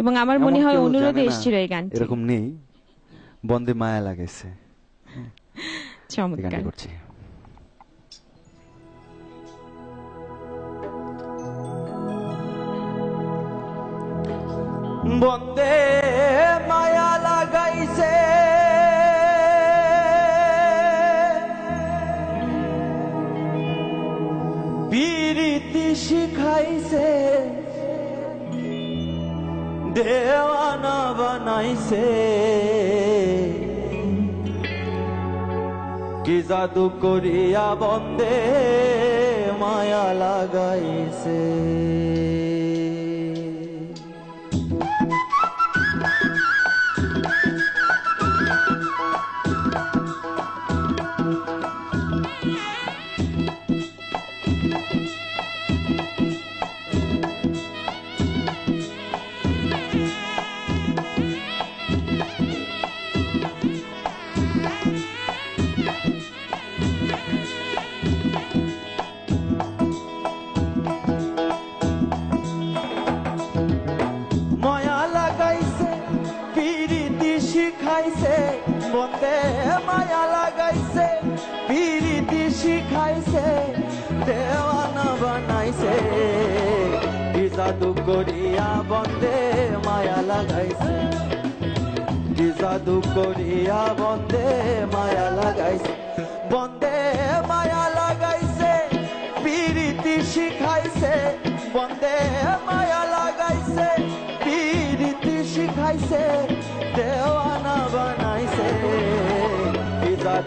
এবং আমার মনে হয় অনুরোধে এসেছিল এই গানটি। এরকম নেই। বন্দে মায়া লাগাইছে। চমৎকার। করছি। বন্দে মায়া লাগাইছে। বীরিতি শিখাইছে। দেওয়ানা বানাইছে। কি জাদু করিয়া বন্দে মায়া লাগাইছে। বন্দে মায়া লাগাইছে, পিরিতি শিখাইছে, দেওয়ানা বানাইছে। জাদু করিয়া বন্দে মায়া লাগাইছে। জাদু করিয়া বন্দে মায়া লাগাইছে। বন্দে মায়া লাগাইছে, পিরিতি শিখাইছে। বন্দে মায়া লাগাইছে, পিরিতি শিখাইছে।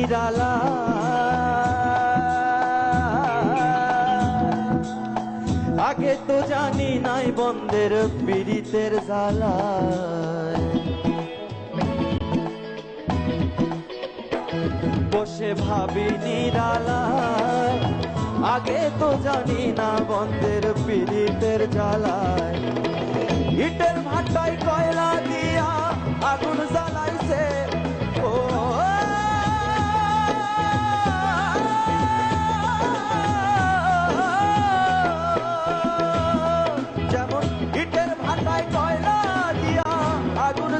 নিরালা আগে তো জানি নাই বন্ধের পীড়িতের জ্বালা। বসে ভাবি নিরালা। আগে তো জানি না বন্ধের পীড়িতের জ্বালায় ইটের ভাটায় কয়লা দিয়া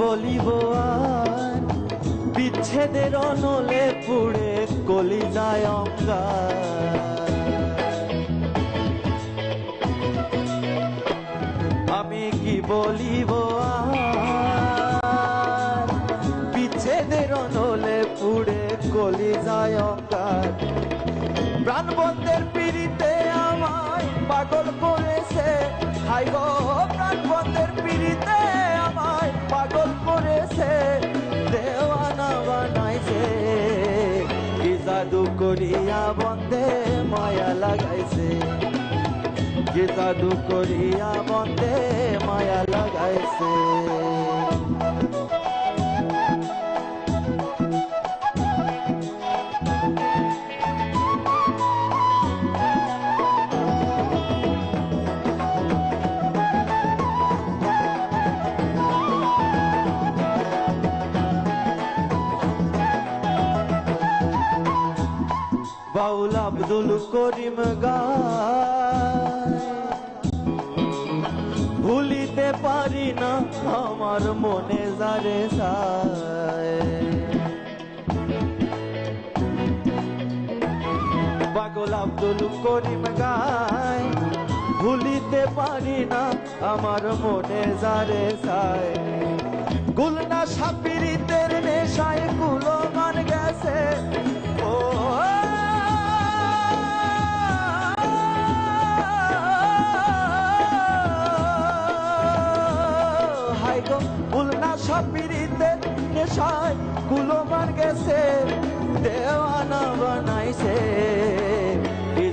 বলিব আর। বিচ্ছেদের অনলে পুড়ে কলি যায় আমি কি বলিব আর? বিচ্ছেদের অনলে পুড়ে কলি যায় অঙ্গার প্রাণ বন্ধের পিড়িতে আমায় পাগল করেছে। হাই গো প্রাণ পিড়িতে পাগল করেছে, দেওয়ানা বানাইছে। কি জাদু করিয়া বন্ধে মায়া লাগাইছে। কি জাদু করিয়া বন্ধে মায়া লাগাইছে। আব্দুল করিম গায়। ভুলিতে পারি না, আমার মনে যারে পাগল আব্দুল করিম গায়, ভুলিতে পারি না, আমার মনে যারে সাই গুলনা সাপিরিতের নেশায়গুলো গান গেছে। ও নেশায় কুলো মান গেছে, দেওয়ানা বানাইছে।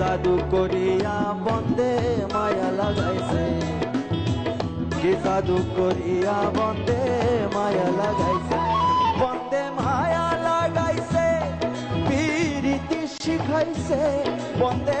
জাদু করিয়া বন্দে মায়া লাগাইছে। কি জাদু করিয়া বন্দে মায়া লাগাইছে। বন্দে মায়া লাগাইছে, পিরিতি শিখাইছে। বন্দে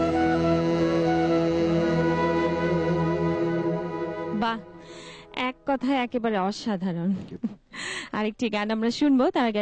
কথায় একেবারে অসাধারণ। আরেকটি গান আমরা শুনব তার আগে